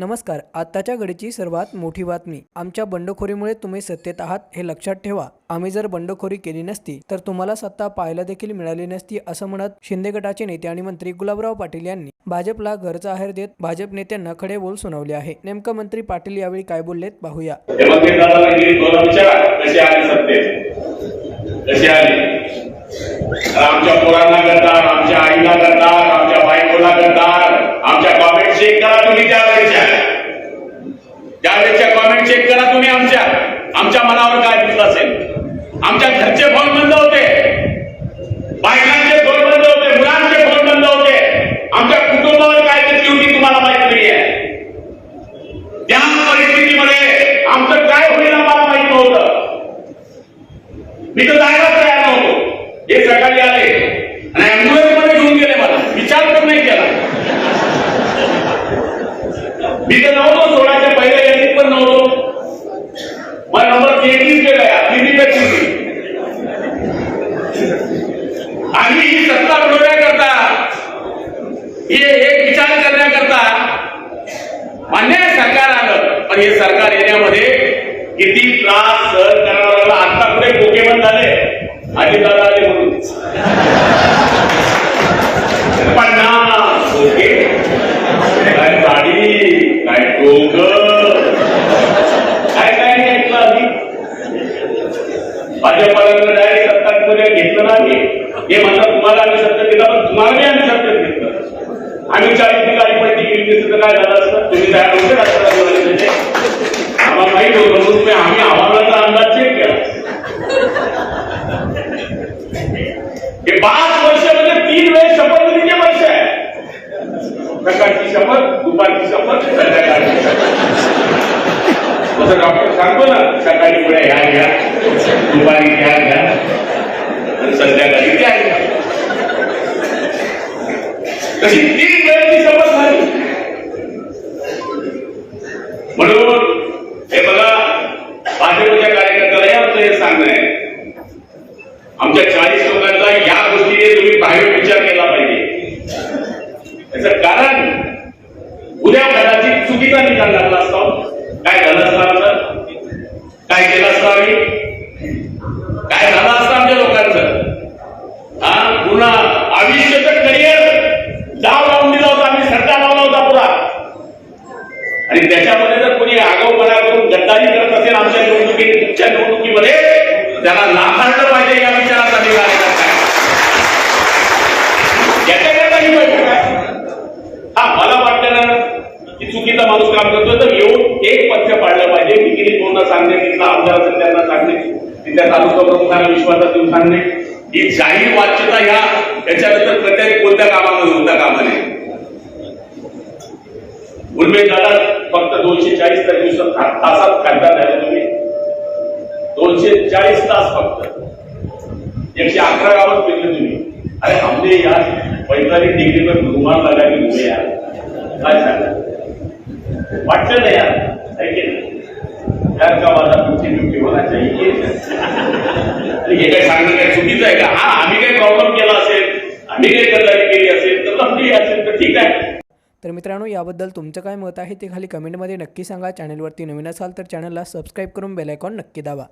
नमस्कार आत्ताच्या घडीची सर्वात मोठी बातमी. आमच्या बंडखोरीमुळे तुम्ही सत्तेत आहात हे लक्षात ठेवा. आम्ही जर बंडखोरी केली नसती तर तुम्हाला सत्ता पाहायला देखील मिळाली नसती असं म्हणत शिंदे गटाचे नेते आणि मंत्री गुलाबराव पाटील यांनी भाजपला घरचा आहेर देत भाजप नेत्यांना खडे बोल सुनावले आहे. नेमकं मंत्री पाटील यावेळी काय बोललेत पाहूया. आमच्या पोरांना करतात आमच्या आईला करतात आमच्या बायकोला करतात आमच्या कॉमेंट चेक करा तुम्ही त्यावेळेच्या त्यावेळेच्या कॉमेंट चेक करा तुम्ही आमच्या. आमच्या मनावर काय दिसलं असेल? आमच्या घरचे फोन बंद होते. बायकांचे फोन बंद होते. मुलांचे फोन बंद होते. आमच्या कुटुंबावर काय दिसली होती तुम्हाला माहीत आहे त्या परिस्थितीमध्ये आमचं काय होईल आम्हाला माहीत नव्हतं. मी तर जायला तयार नव्हतो. हे सकाळी आले. आणि अँब्युलन्समध्ये घेऊन गेले मला विचार पण नाही केला मी तर नव्हतो सोळाच्या पहिल्या यादीत पण नव्हतो मग नंबर तेहतीस गेला दिल्लीपेक्षा आणि ही सत्ता मिळवण्याकरता हे एक विचार करण्याकरता मान्य सरकार आलं. पण हे सरकार येण्यामध्ये किती त्रास सहन करावा लागला. आता कुठे पोकेमन झाले? आधी दादा आले म्हणून. पन्नास ओके. काय गाडी काय टोक काय काय नाही ऐकलं आम्ही भाजपाला डायरेक्ट सत्ता सत्तामध्ये घेतलं नाही. हे म्हणतात तुम्हाला आम्ही सत्ता दिला पण तुम्हाला नाही आम्ही सत्ता घेतलं आम्ही चाळीस ते काही पैकी गेली तर काय झालं असतं? तुम्ही तयार होते राष्ट्रवादी आम्हाला माहीत होतं म्हणून मी आम्ही आव्हानाचा अंदाज चेक केला. हे पाच वर्ष म्हणजे तीन वेळेस शपथ शपथविधीचे वर्ष आहे? सकाळची शपथ दुपारची शपथ संध्याकाळची शपथ. असं डॉक्टर सांगतो ना सकाळी पुढे ह्या दुपारी घ्या घ्या. आणि संध्याकाळी त्या घ्या. तशी तीन वेळेची शपथ झाली म्हणून हे बघा भाजपच्या कार्यकर्त्याला आमचं हे सांगणं आहे. आमच्या चाळीस लोकांचा या गोष्टीने तुम्ही बाहेर विचार केला पाहिजे. याचं कारण उद्या घराची चुकीचा निकाल लागला असता. काय झालं असतं आमचं? काय केलं असतं आम्ही? काय झालं असतं आमच्या लोकांचं? हा? पुन्हा आयुष्याचं करिअर. जाव लावून दिला होता आम्ही सट्टा लावला होता पुरा. आणि त्याच्यामध्ये जर कोणी आगाऊपणा करून गद्दारी करत असेल आमच्या निवडणुकीत तुमच्या निवडणुकीमध्ये त्याला नाकारलं पाहिजे या विचारात आम्ही याच्याकरता ही बैठक आहे. हा मला वाटतं ना की चुकीचा माणूस काम करतो तर येऊन एक पक्ष पाडलं पाहिजे. तिकीट पूर्ण सांगणे तिथला आमदार असेल त्यांना सांगण्याची तिथल्या तालुका प्रमुखांना विश्वासात देऊन सांगणे ही जाहीर वाच्यता ह्या याच्यानंतर प्रत्येक कोणत्या कामामध्ये होता कामा नये उर्मिळ दादा फक्त दोनशे चाळीस दिवसात तासात खासदार झाले तुम्ही. दोनशे चाळीस तास फक्त. एकशे अकरा गावात फिरले तुम्ही. अरे हमने यार पैतालीस डिग्री पर रुमाल लगा के घुमे यार काय सांगा? वाटलं नाही यार. है की यार का वादा फिफ्टी फिफ्टी होना चाहिए? हे काय सांगणं काय चुकीचं आहे का? हा आम्ही काही प्रॉब्लेम केला असेल आम्ही काही गद्दारी केली असेल तर लफडी असेल तर ठीक आहे. तर मित्रांनो याबद्दल तुमचं काय मत आहे ते खाली कमेंटमध्ये नक्की सांगा. चॅनलवरती नवीन असाल तर चॅनलला सबस्क्राईब करून बेलायकॉन नक्की दाबा.